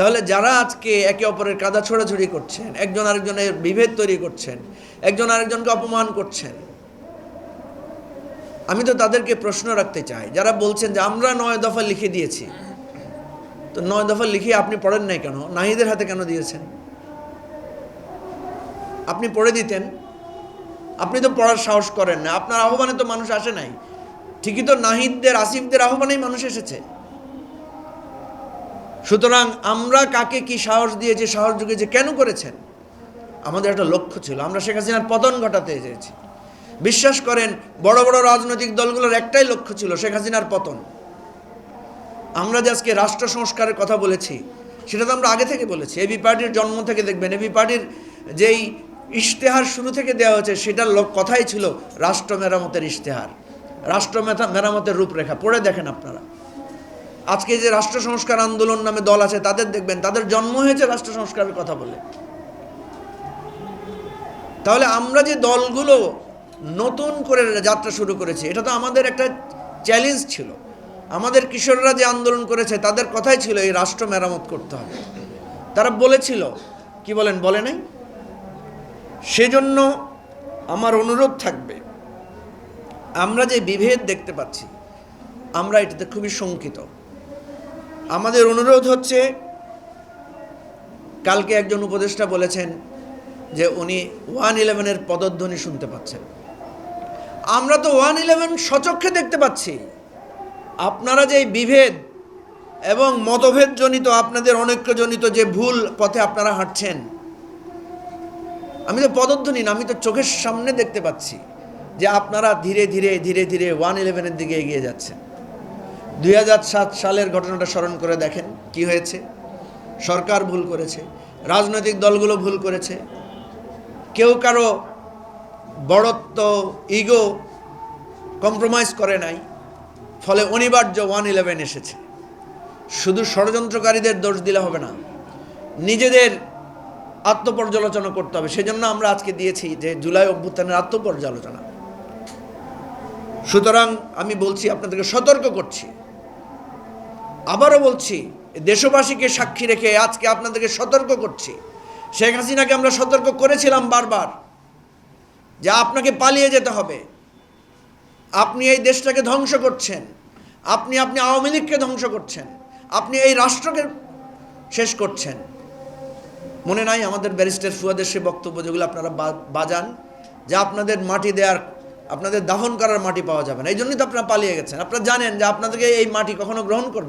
তাহলে যারা আজকে একে অপরের কাদা ছোড়াছড়ি করছেন, একজন আরেকজনের বিভেদ তৈরি করছেন, একজন আরেকজনকে অপমান করছেন, আমি তো তাদেরকে প্রশ্ন রাখতে চাই, যারা বলছেন যে আমরা নয় দফা লিখে দিয়েছি, তো নয় দফা লিখে আপনি পড়েন নাই কেন? নাহিদের হাতে কেন দিয়েছেন? আপনি পড়ে দিতেন, আপনি তো পড়ার সাহস করেন না, আপনার আহ্বানে তো মানুষ আসে নাই, ঠিকই তো নাহিদদের, আসিফদের আহ্বানেই মানুষ এসেছে। সুতরাং আমরা কাকে কি সাহস দিয়েছি সাহস যুগেছে কেন করেছেন? আমাদের একটা লক্ষ্য ছিল। আমরা শেখ হাসিনার পতন ঘটাতে চেয়েছি বিশ্বাস করেন, বড় বড় রাজনৈতিক দলগুলোর একটাই লক্ষ্য ছিল শেখ হাসিনার পতন। আমরা যে আজকে রাষ্ট্র সংস্কারের কথা বলেছি, সেটা তো আমরা আগে থেকে বলেছি। এবি পার্টির জন্ম থেকে দেখবেন এবি পার্টির যেই ইশতেহার শুরু থেকে দেওয়া হয়েছে, সেটার কথাই ছিল রাষ্ট্র মেরামতের ইশতেহার। রাষ্ট্র মেরামতের রূপরেখা। পড়ে দেখেন আপনারা। আজকে যে রাষ্ট্র সংস্কার আন্দোলন নামে দল আছে, তাদের দেখবেন, তাদের জন্ম হয়েছে রাষ্ট্র সংস্কারের কথা বলে। তাহলে আমরা যে দলগুলো নতুন করে যাত্রা শুরু করেছি, এটা তো আমাদের একটা চ্যালেঞ্জ ছিল। আমাদের কিশোররা যে আন্দোলন করেছে, তাদের কথাই ছিল এই রাষ্ট্র মেরামত করতে হবে। তারা বলেছিল, কি বলেন, বলে নাই? সেজন্য আমার অনুরোধ থাকবে, আমরা যে বিভেদ দেখতে পাচ্ছি, আমরা এটাতে খুবই শঙ্কিত। আমাদের অনুরোধ হচ্ছে, কালকে একজন উপদেষ্টা বলেছেন যে উনি ওয়ান ইলেভেনের পদধ্বনি শুনতে পাচ্ছেন। আমরা তো ওয়ান ইলেভেন সচক্ষে দেখতে পাচ্ছি। আপনারা যে বিভেদ এবং মতভেদজনিত, আপনাদের অনৈক্যজনিত যে ভুল পথে আপনারা হাঁটছেন, আমি তো পদধ্বনি না, আমি তো চোখের সামনে দেখতে পাচ্ছি যে আপনারা ধীরে ধীরে ধীরে ধীরে ওয়ান ইলেভেনের দিকে এগিয়ে যাচ্ছেন। দুই হাজার সাত সালের ঘটনাটা স্মরণ করে দেখেন কি হয়েছে। সরকার ভুল করেছে, রাজনৈতিক দলগুলো ভুল করেছে, কেউ কারও বড়ত্ব ইগো কম্প্রোমাইজ করে নাই, ফলে অনিবার্য ওয়ান ইলেভেন এসেছে। শুধু ষড়যন্ত্রকারীদের দোষ দিলে হবে না, নিজেদের আত্মপর্যালোচনা করতে হবে। সেজন্য আমরা আজকে দিয়েছি যে জুলাই অভ্যুত্থানের আত্মপর্যালোচনা। সুতরাং আমি বলছি, আপনাদেরকে সতর্ক করছি। আবারও বলছি, দেশবাসীকে সাক্ষী রেখে আজকে আপনাদেরকে সতর্ক করছি। শেখ হাসিনাকে আমরা সতর্ক করেছিলাম বারবার যে আপনাকে পালিয়ে যেতে হবে। আপনি এই দেশটাকে ধ্বংস করছেন। আপনি আপনি আওয়ামী লীগকে ধ্বংস করছেন। আপনি এই রাষ্ট্রকে শেষ করছেন। মনে নাই আমাদের ব্যারিস্টার ফুয়াদের সে বক্তব্য যেগুলো আপনারা বাজান, যে আপনাদের মাটি দেওয়ার আপনাদের দাফন করার মাটি পাওয়া যাবে না। এই জন্যই তো আপনারা পালিয়ে গেছেন। আপনারা জানেন যে আপনাদেরকে এই মাটি কখনো গ্রহণ করবে